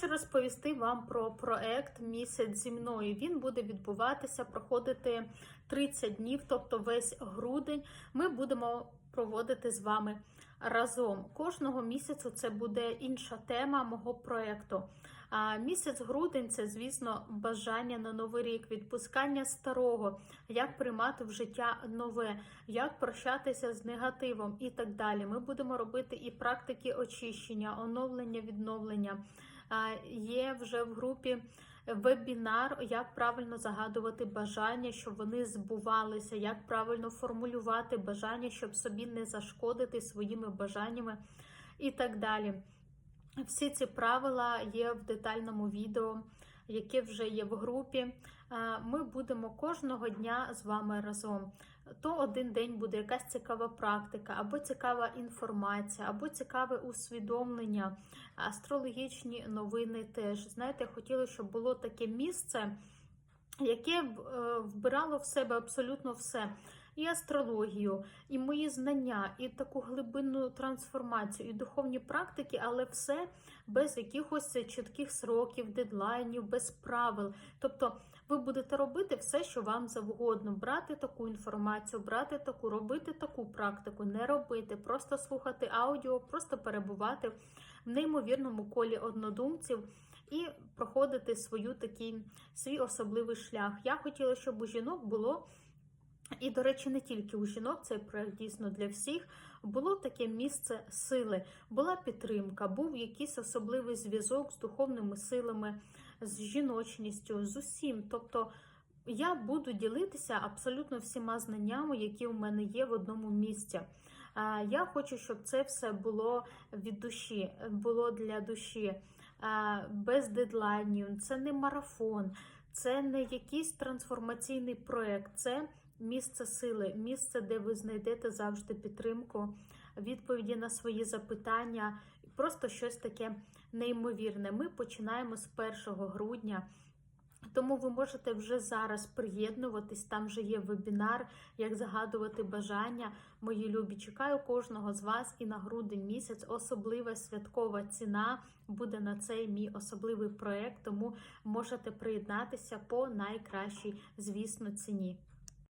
Хочу розповісти вам про проект Місяць зі мною. Він буде відбуватися, проходити 30 днів, тобто весь грудень. Ми будемо проводити з вами разом. Кожного місяцю це буде інша тема мого проекту. А місяць грудень це, звісно, бажання на новий рік, відпускання старого, як приймати в життя нове, як прощатися з негативом і так далі. Ми будемо робити і практики очищення, оновлення, відновлення. Є вже в групі вебінар, як правильно загадувати бажання, щоб вони збувалися, як правильно формулювати бажання, щоб собі не зашкодити своїми бажаннями і так далі. Всі ці правила є в детальному відео, яке вже є в групі. Ми будемо кожного дня з вами разом. То один день буде якась цікава практика, або цікава інформація, або цікаве усвідомлення, астрологічні новини теж. Знаєте, хотіла, щоб було таке місце, яке е, вбирало в себе абсолютно все. І астрологію, і мої знання, і таку глибинну трансформацію, і духовні практики, але все без якихось чітких сроків, дедлайнів, без правил. Тобто ви будете робити все, що вам завгодно, брати таку інформацію, брати таку, робити таку практику, не робити, просто слухати аудіо, просто перебувати в неймовірному колі однодумців. І проходити свою такий свій особливий шлях. Я хотіла, щоб у жінок було і, до речі, не тільки у жінок, цей проект дійсно для всіх. Було таке місце сили, була підтримка, був якийсь особливий зв'язок з духовними силами, з жіночністю, з усім. Тобто я буду ділитися абсолютно всіма знаннями, які у мене є в одному місці. Я хочу, щоб це все було від душі, було для душі, без дедлайнів. Це не марафон, це не якийсь трансформаційний проект. це місце сили, місце, де ви знайдете завжди підтримку, відповіді на свої запитання, просто щось таке неймовірне. Ми починаємо з 1 грудня. Тому ви можете вже зараз приєднуватись, там вже є вебінар, як загадувати бажання. Мої любі, чекаю кожного з вас і на грудень місяць особлива святкова ціна буде на цей мій особливий проєкт, тому можете приєднатися по найкращій, звісно, ціні.